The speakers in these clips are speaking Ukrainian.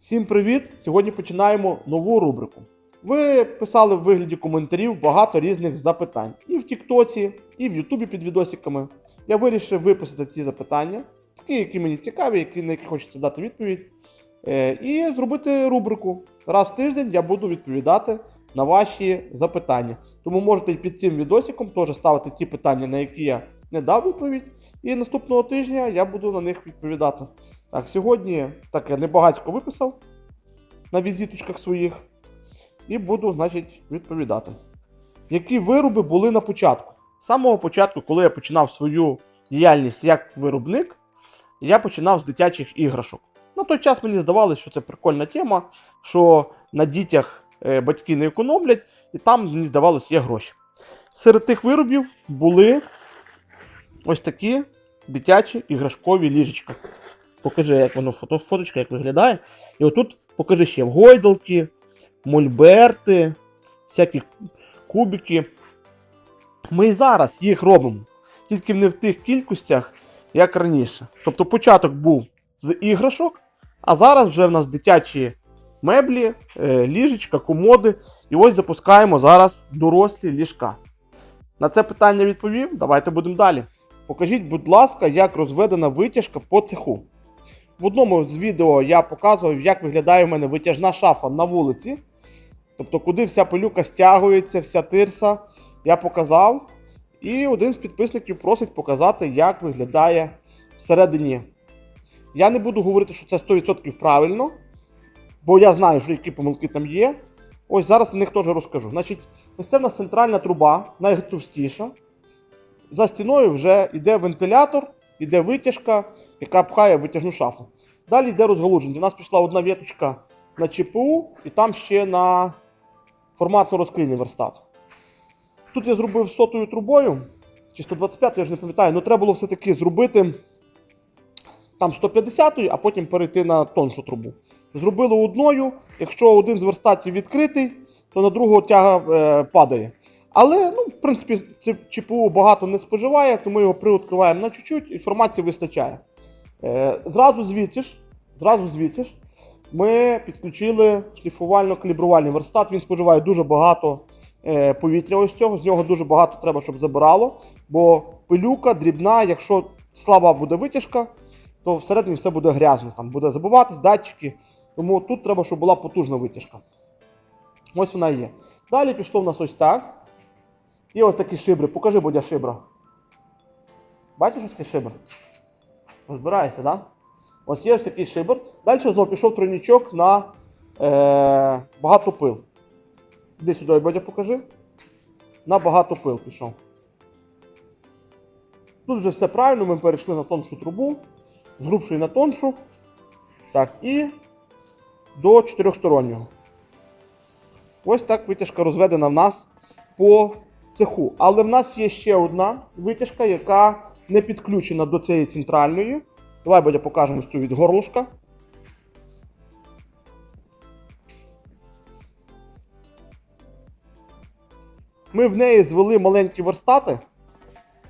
Всім привіт! Сьогодні починаємо нову рубрику. Ви писали в вигляді коментарів багато різних запитань і в Тіктоці, і в Ютубі під відосиками. Я вирішив виписати ці запитання, такі, які мені цікаві, які, на які хочеться дати відповідь. Е, і зробити рубрику. Раз в тиждень я буду відповідати на ваші запитання. Тому можете під цим відосиком теж ставити ті питання, на які я не дав відповідь. І наступного тижня я буду на них відповідати. Так, сьогодні так я небагацько виписав на візиточках своїх. І буду, значить, відповідати. Які вироби були на початку? З самого початку, коли я починав свою діяльність як виробник, я починав з дитячих іграшок. На той час мені здавалося, що це прикольна тема, що на дітях е, батьки не економлять, і там, мені здавалося, є гроші. Серед тих виробів були ось такі дитячі іграшкові ліжечка. Покажи, як воно фото, фоточка, як виглядає. І отут покажи ще гойдалки, мольберти, всякі кубики. Ми і зараз їх робимо, тільки не в тих кількостях, як раніше. Тобто початок був з іграшок, а зараз вже в нас дитячі меблі, е, ліжечка, комоди. І ось запускаємо зараз дорослі ліжка. На це питання відповів. Давайте будемо далі. Покажіть, будь ласка, як розведена витяжка по цеху. В одному з відео я показував, як виглядає в мене витяжна шафа на вулиці. Тобто, куди вся пилюка стягується, вся тирса, я показав. І один з підписників просить показати, як виглядає всередині. Я не буду говорити, що це 100% правильно, бо я знаю, що які помилки там є. Ось зараз на них теж розкажу. Значить, ось це в нас центральна труба, найтовстіша. За стіною вже йде вентилятор, йде витяжка, яка пхає витяжну шафу. Далі йде розгалудження. У нас пішла одна віточка на ЧПУ і там ще на форматно розклійний верстат. Тут я зробив сотою трубою, чи 125, я ж не пам'ятаю, але треба було все-таки зробити там 150 а потім перейти на тоншу трубу. Зробили одною, якщо один з верстатів відкритий, то на другого тяга е, падає. Але, ну, в принципі, це ЧПУ багато не споживає, тому його приоткриваємо на чуть-чуть, інформації вистачає. Е, зразу звідси ж, зразу звідси ж ми підключили шліфувально-калібрувальний верстат. Він споживає дуже багато е, повітря ось цього, з нього дуже багато треба, щоб забирало. Бо пилюка дрібна, якщо слаба буде витяжка, то всередині все буде грязно. Там буде забиватись датчики. Тому тут треба, щоб була потужна витяжка. Ось вона є. Далі пішло в нас ось так. І ось такі шибри. Покажи, Бодя, шибра. Бачиш ось такий шибр? Розбираєшся, так? Да? Ось є ось такий шибр. Далі знову пішов тройничок на е, багато пил. Іди сюди, Бодя, покажи. На багато пил пішов. Тут вже все правильно, ми перейшли на тоншу трубу, з грубшої на тоншу. Так, і до чотирьохстороннього. Ось так витяжка розведена в нас по цеху. Але в нас є ще одна витяжка, яка не підключена до цієї центральної. Давай Бодя, покажемо цю від горлышка. Ми в неї звели маленькі верстати.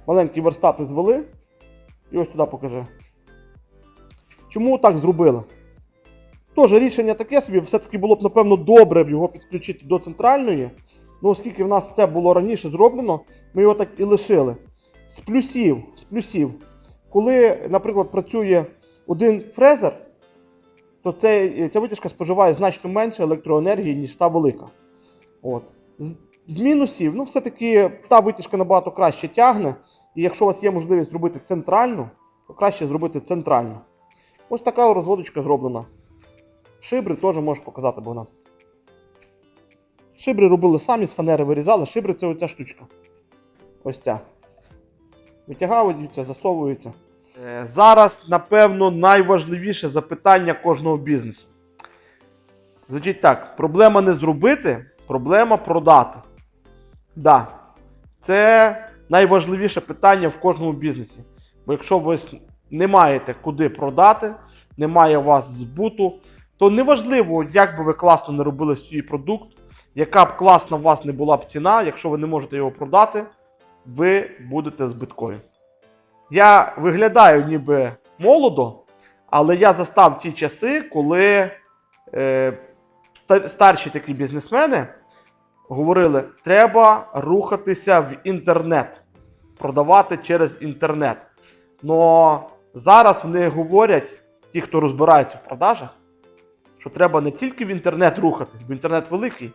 Маленькі верстати звели. І ось туди покажи. Чому так зробили? Теж рішення таке собі, все-таки було б, напевно, добре його підключити до центральної. Ну, оскільки в нас це було раніше зроблено, ми його так і лишили. З плюсів, з плюсів. Коли, наприклад, працює один фрезер, то цей, ця витяжка споживає значно менше електроенергії, ніж та велика. От. З, з мінусів, ну, все-таки та витяжка набагато краще тягне. І якщо у вас є можливість зробити центральну, то краще зробити центральну. Ось така розводочка зроблена. Шибри теж можеш показати, Богдан. Шибри робили самі, з фанери вирізали. Шибри це оця штучка. Ось ця. Витягаються, засовуються. Е, Зараз, напевно, найважливіше запитання кожного бізнесу. Звучить так: проблема не зробити, проблема продати. Да, це найважливіше питання в кожному бізнесі. Бо якщо ви не маєте куди продати, немає у вас збуту, то неважливо, як би ви класно не робили свій продукт, яка б класна у вас не була б ціна, якщо ви не можете його продати, ви будете збиткові. Я виглядаю ніби молодо, але я застав ті часи, коли е, старші такі бізнесмени говорили: треба рухатися в інтернет, продавати через інтернет. Но зараз вони говорять, ті, хто розбирається в продажах, що треба не тільки в інтернет рухатись, бо інтернет великий.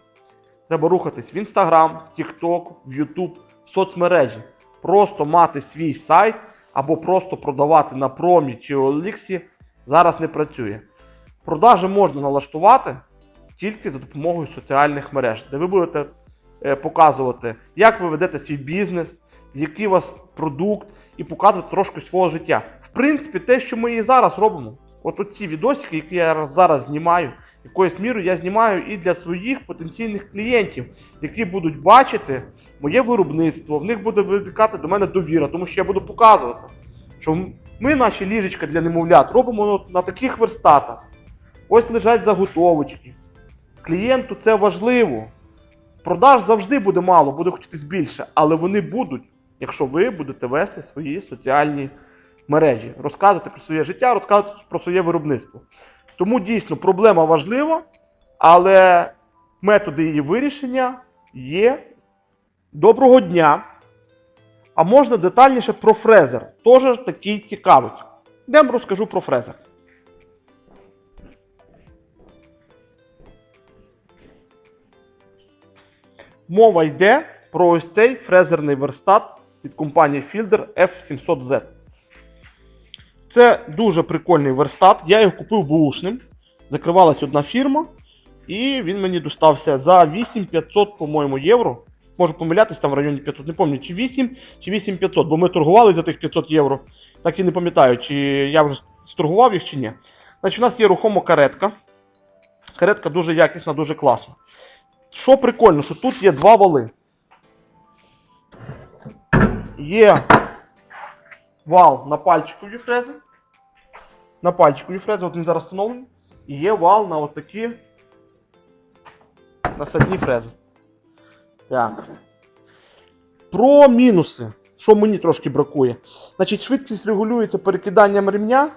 Треба рухатись в Інстаграм, в Тікток, в Ютуб, в соцмережі. Просто мати свій сайт або просто продавати на промі чи Оліксі зараз не працює. Продажі можна налаштувати тільки за допомогою соціальних мереж, де ви будете е, показувати, як ви ведете свій бізнес, який у вас продукт, і показувати трошки свого життя. В принципі, те, що ми і зараз робимо. От оці відосики, які я зараз знімаю, якоюсь мірою я знімаю і для своїх потенційних клієнтів, які будуть бачити моє виробництво, в них буде виникати до мене довіра, тому що я буду показувати, що ми наші ліжечка для немовлят робимо на таких верстатах. Ось лежать заготовочки. Клієнту це важливо. Продаж завжди буде мало, буде хотітись більше, але вони будуть, якщо ви будете вести свої соціальні мережі, розказувати про своє життя, розказувати про своє виробництво. Тому дійсно проблема важлива, але методи її вирішення є. Доброго дня! А можна детальніше про фрезер. Теж такий цікавить. Йдемо розкажу про фрезер. Мова йде про ось цей фрезерний верстат від компанії Fielder F700Z. Це дуже прикольний верстат. Я його купив бушним. Закривалась одна фірма, і він мені достався за 8500, по-моєму, євро. Можу помилятись там в районі 500, не пам'ятаю, чи 8, чи 8500, бо ми торгували за тих 500 євро. Так і не пам'ятаю, чи я вже сторгував їх, чи ні. Значить, у нас є рухома каретка. Каретка дуже якісна, дуже класна. Що прикольно, що тут є два вали. Є вал на пальчикові фрези. На пальчикові фрези, от він зараз встановлений. І є вал на отакі насадні фрези. Так. Про мінуси. Що мені трошки бракує. Значить, швидкість регулюється перекиданням ремня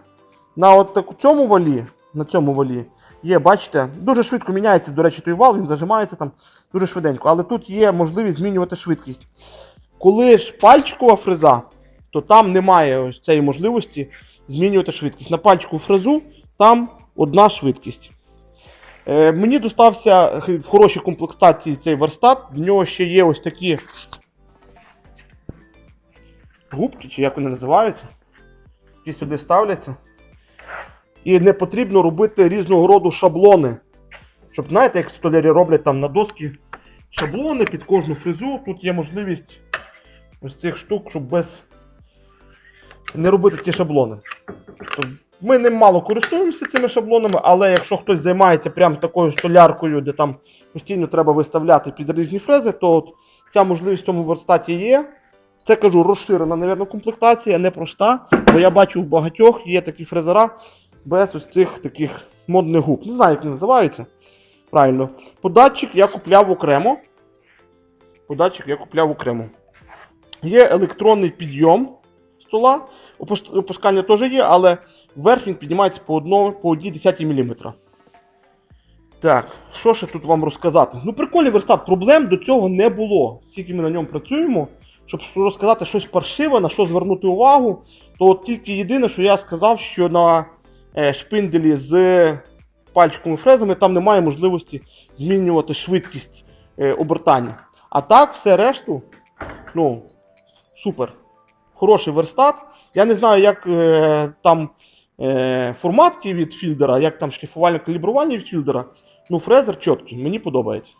на от таку цьому валі. На цьому валі. Є, бачите, дуже швидко міняється, до речі, той вал, він зажимається там дуже швиденько. Але тут є можливість змінювати швидкість. Коли ж пальчикова фреза, то там немає ось цієї можливості змінювати швидкість. На пальчикову фрезу там одна швидкість. Е, мені достався в хорошій комплектації цей верстат. В нього ще є ось такі губки, чи як вони називаються, які сюди ставляться. І не потрібно робити різного роду шаблони. Щоб, знаєте, як столярі роблять там на доски шаблони під кожну фрезу. Тут є можливість ось цих штук, щоб без не робити ті шаблони. Тобто Ми ним мало користуємося цими шаблонами, але якщо хтось займається прям такою столяркою, де там постійно треба виставляти під різні фрези, то от ця можливість в цьому верстаті є. Це кажу, розширена, навірно, комплектація, не проста. Бо я бачу в багатьох є такі фрезера без ось цих таких модних губ. Не знаю, як вони називаються. Правильно. Податчик я купляв окремо. Податчик я купляв окремо. Є електронний підйом стола. Опускання теж є, але вверх він піднімається по, одно, по 1,1 мм. Так, що ще тут вам розказати? Ну, прикольний верстат, проблем до цього не було. Скільки ми на ньому працюємо, щоб розказати щось паршиве, на що звернути увагу, то от тільки єдине, що я сказав, що на е, шпинделі з пальчиковими фрезами там немає можливості змінювати швидкість е, обертання. А так, все решту, ну, супер. Хороший верстат. Я не знаю, як е, там е, форматки від фільдера, як там шліфувальне калібрування від фільдера. Ну, фрезер чіткий, мені подобається.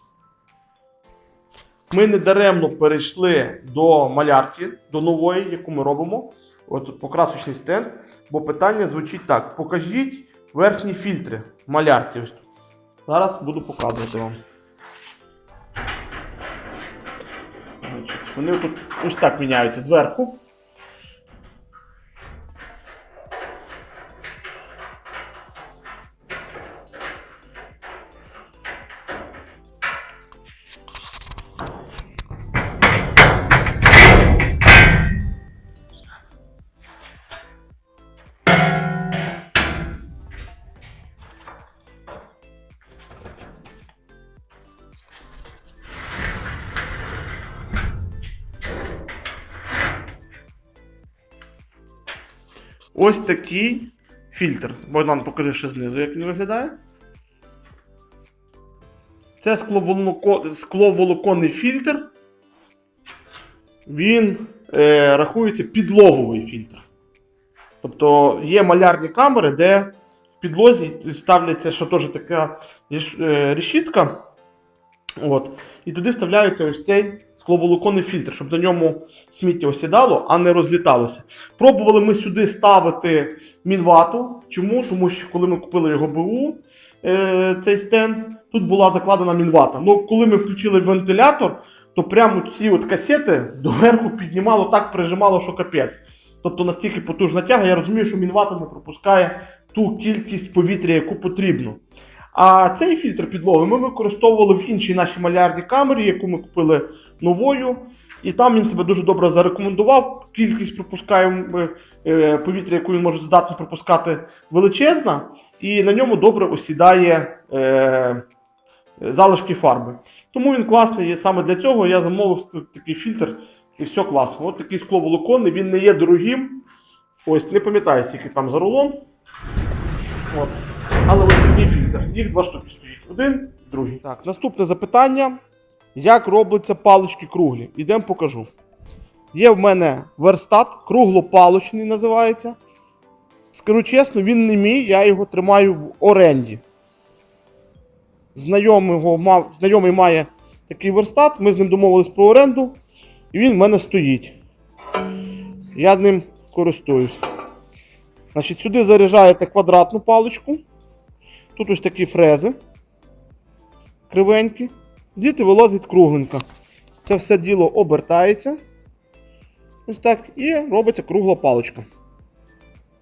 Ми не даремно перейшли до малярки, до нової, яку ми робимо. От покрасочний стенд. Бо питання звучить так: покажіть верхні фільтри малярці. Зараз буду показувати вам. Вони тут ось так міняються зверху. Ось такий фільтр. Богдан, покажи ще знизу, як він виглядає. Це скловолоко- скловолоконний фільтр. Він е, рахується підлоговий фільтр. Тобто є малярні камери, де в підлозі ставляться що теж така ріш- е, решітка. От, і туди вставляється ось цей скловолоконний фільтр, щоб на ньому сміття осідало, а не розліталося. Пробували ми сюди ставити мінвату. Чому? Тому що коли ми купили його БУ, е, цей стенд, тут була закладена мінвата. Ну, коли ми включили вентилятор, то прямо ці от касети доверху піднімало так, прижимало, що капець. Тобто настільки потужна тяга, я розумію, що мінвата не пропускає ту кількість повітря, яку потрібно. А цей фільтр підлоги ми використовували в іншій нашій малярній камері, яку ми купили новою. І там він себе дуже добре зарекомендував. Кількість пропускаємо е, повітря, яку він може здатний пропускати, величезна, і на ньому добре осідає е, залишки фарби. Тому він класний. І саме для цього я замовив такий фільтр, і все класно. От такий скловолоконний, він не є дорогим. Ось, не пам'ятаю, скільки там за рулон. От. Але ось такий фільтр. Їх два штуки стоїть. Один, другий. Так, наступне запитання. Як робляться палички круглі? Ідемо покажу. Є в мене верстат, круглопалочний називається. Скажу чесно, він не мій, я його тримаю в оренді. Знайомий, знайомий має такий верстат, ми з ним домовились про оренду, і він в мене стоїть. Я ним користуюсь. Значить, сюди заряджаєте квадратну паличку. Тут ось такі фрези кривенькі. Звідти вилазить кругленька. Це все діло обертається. Ось так. І робиться кругла паличка.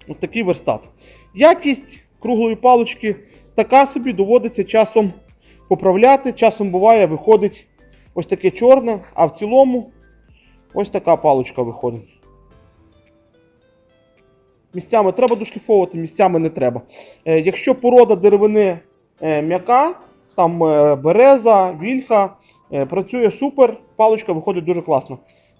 Ось такий верстат. Якість круглої палички така собі доводиться часом поправляти. Часом буває, виходить ось таке чорне, а в цілому ось така паличка виходить. Місцями треба дошліфовувати, місцями не треба. Е, якщо порода деревини е, м'яка, там е, береза, вільха, е, працює супер, паличка виходить дуже класно.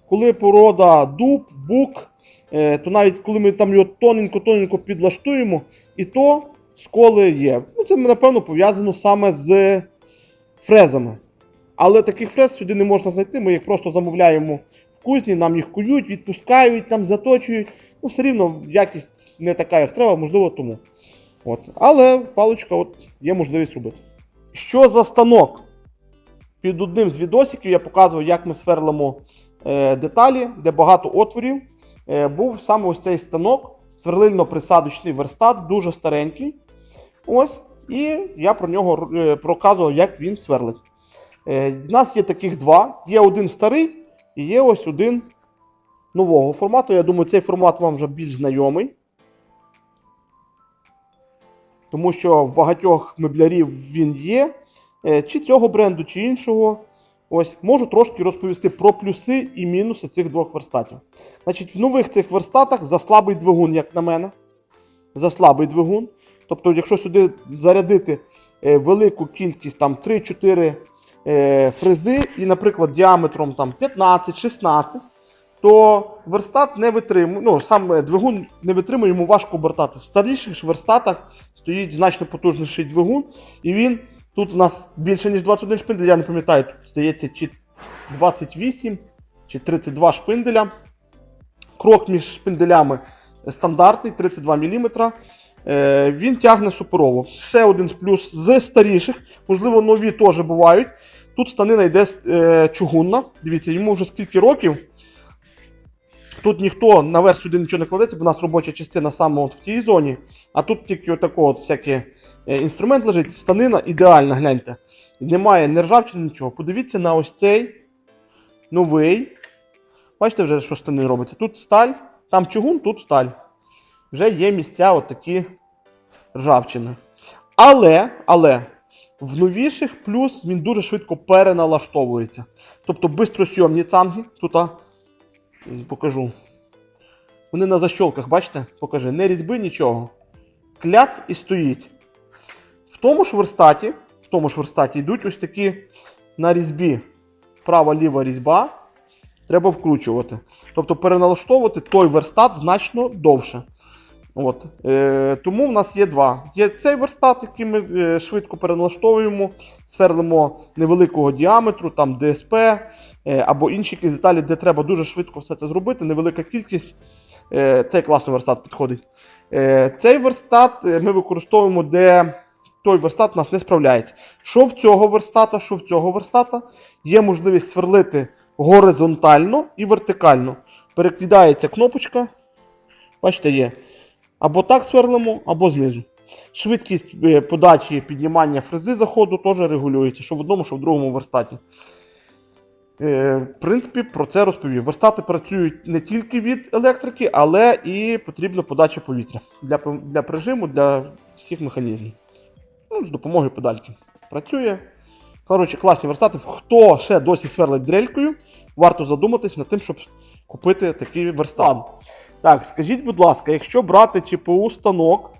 Коли порода дуб, бук, е, то навіть коли ми там його тоненько-тоненько підлаштуємо, і то сколи є. Ну, це напевно пов'язано саме з фрезами. Але таких фрез сюди не можна знайти. Ми їх просто замовляємо в кузні, нам їх кують, відпускають, там заточують. Ну, все рівно якість не така, як треба, можливо, тому. От. Але паличка от, є можливість робити. Що за станок? Під одним з відосиків я показував, як ми сверлимо е, деталі, де багато отворів. Е, був саме ось цей станок, сверлильно-присадочний верстат, дуже старенький. Ось. І я про нього е, проказував, як він сверлить. В нас є таких два. Є один старий і є ось один нового формату. Я думаю, цей формат вам вже більш знайомий. Тому що в багатьох меблярів він є. Е, Чи цього бренду, чи іншого. Ось можу трошки розповісти про плюси і мінуси цих двох верстатів. Значить, в нових цих верстатах за слабий двигун, як на мене. За слабий двигун. Тобто, якщо сюди зарядити е, велику кількість там 3-4 е, фрези, і, наприклад, діаметром там 15-16, то верстат не витримує, ну сам е, двигун не витримує, йому важко обертати. В старіших верстатах стоїть значно потужніший двигун, і він тут у нас більше, ніж 21 шпиндель, я не пам'ятаю, тут здається, чи 28 чи 32 шпинделя. Крок між шпинделями стандартний, 32 мм. Е, він тягне суперово. Ще один плюс з старіших, можливо, нові теж бувають. Тут станина йде е, чугунна. Дивіться, йому вже скільки років. Тут ніхто наверх сюди нічого не кладеться, бо у нас робоча частина саме от в тій зоні. А тут тільки отако от всякий е, інструмент лежить. Станина ідеальна, гляньте. Немає ні ржавчини, нічого. Подивіться на ось цей новий. Бачите вже, що станин робиться. Тут сталь, там чугун, тут сталь. Вже є місця от такі ржавчини. Але, але, в новіших плюс він дуже швидко переналаштовується. Тобто бистросйомні цанги. Тут покажу. Вони на защолках, бачите? Покажи. Не різьби, нічого. Кляц і стоїть. В тому ж верстаті, в тому ж верстаті йдуть ось такі на різьбі права-ліва різьба. Треба вкручувати. Тобто переналаштовувати той верстат значно довше. От. Е, тому в нас є два. Є цей верстат, який ми е, швидко переналаштовуємо, сверлимо невеликого діаметру, там ДСП е, або інші якісь деталі, де треба дуже швидко все це зробити, невелика кількість. Е, цей класний верстат підходить. Е, цей верстат е, ми використовуємо, де той верстат у нас не справляється. Що в цього верстата, що в цього верстата, є можливість сверлити горизонтально і вертикально. Перекидається кнопочка. Бачите, є. Або так сверлимо, або знизу. Швидкість е, подачі піднімання фрези заходу теж регулюється, що в одному, що в другому верстаті. Е, В принципі, про це розповів. Верстати працюють не тільки від електрики, але і потрібна подача повітря для, для прижиму, для всіх механізмів. Ну, з допомогою педальки. Працює. Коротше, класні верстати. Хто ще досі сверлить дрелькою, варто задуматись над тим, щоб купити такий верстат. Так, скажіть, будь ласка, якщо брати ЧПУ станок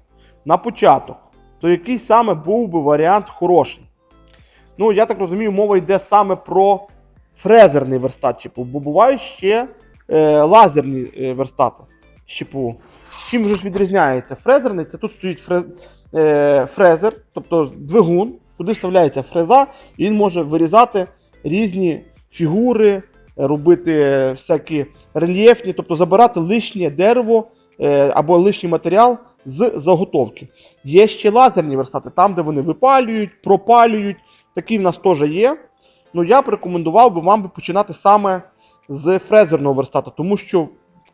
на початок, то який саме був би варіант хороший? Ну, я так розумію, мова йде саме про фрезерний верстат ЧПУ, бо бувають ще е, лазерні е, верстати з ЧПУ. Чим ж відрізняється? Фрезерний це тут стоїть фре, е, фрезер, тобто двигун, куди вставляється фреза, і він може вирізати різні фігури, робити всякі рельєфні, тобто забирати лишнє дерево е, або лишній матеріал з заготовки. Є ще лазерні верстати, там, де вони випалюють, пропалюють. Такі в нас теж є. Ну, я б рекомендував би вам починати саме з фрезерного верстата, тому що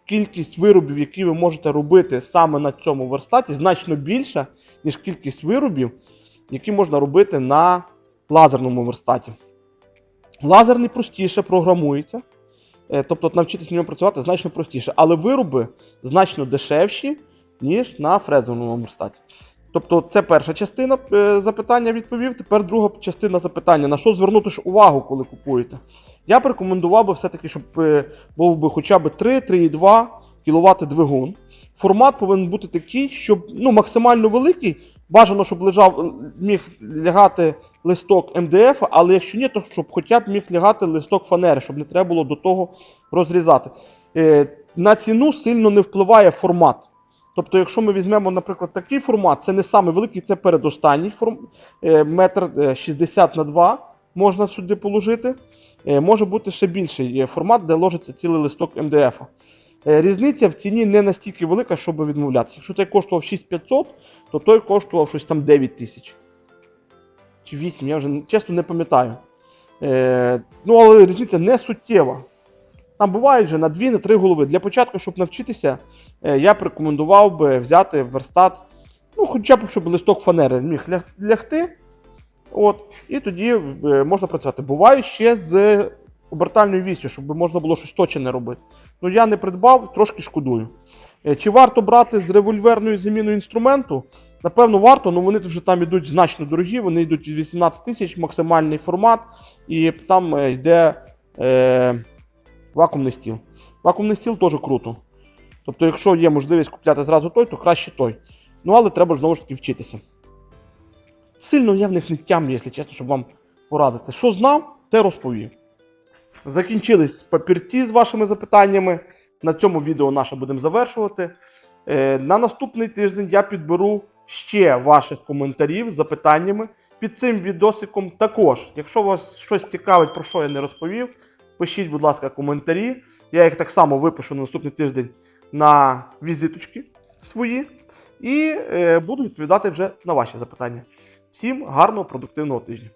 кількість виробів, які ви можете робити саме на цьому верстаті, значно більша, ніж кількість виробів, які можна робити на лазерному верстаті. Лазерний простіше програмується, е, тобто навчитися на ньому працювати значно простіше, але вироби значно дешевші, ніж на фрезерному верстаті. Тобто, це перша частина е, запитання відповів. Тепер друга частина запитання: на що звернути ж увагу, коли купуєте? Я б рекомендував би все-таки, щоб е, був би хоча б 3-3,2 кВт двигун. Формат повинен бути такий, щоб ну, максимально великий. Бажано, щоб лежав, міг лягати листок МДФ, але якщо ні, то щоб хоча б міг лягати листок фанери, щоб не треба було до того розрізати. Е, на ціну сильно не впливає формат. Тобто, якщо ми візьмемо, наприклад, такий формат, це не самий великий, це передостанній форм, е, метр е, 60 на 2 можна сюди положити. Е, Може бути ще більший е, формат, де ложиться цілий листок МДФ. Е, Різниця в ціні не настільки велика, щоб відмовлятися. Якщо цей коштував 6500, то той коштував щось там 9 тисяч. Чи 8, я вже чесно не пам'ятаю. Е, ну, але різниця не суттєва. Там бувають вже на 2 на 3 голови. Для початку, щоб навчитися, е, я б рекомендував би взяти верстат, ну, хоча б, щоб листок фанери міг ляг- лягти. От, і тоді е, можна працювати. Буває ще з обертальною вісю, щоб можна було щось точне робити. Ну, я не придбав, трошки шкодую. Е, Чи варто брати з револьверною заміною інструменту? Напевно, варто, але вони вже там йдуть значно дорогі, вони йдуть 18 тисяч, максимальний формат, і там е, йде е, вакуумний стіл. Вакуумний стіл теж круто. Тобто, якщо є можливість купляти зразу той, то краще той. Ну, але треба знову ж таки вчитися. Сильно я в них не тямлю, якщо чесно, щоб вам порадити. Що знав, те розповів. Закінчились папірці з вашими запитаннями. На цьому відео наше будемо завершувати. Е, на наступний тиждень я підберу ще ваших коментарів з запитаннями під цим відосиком. Також, якщо вас щось цікавить, про що я не розповів, пишіть, будь ласка, коментарі. Я їх так само випишу на наступний тиждень на візиточки свої. І е, буду відповідати вже на ваші запитання. Всім гарного продуктивного тижня!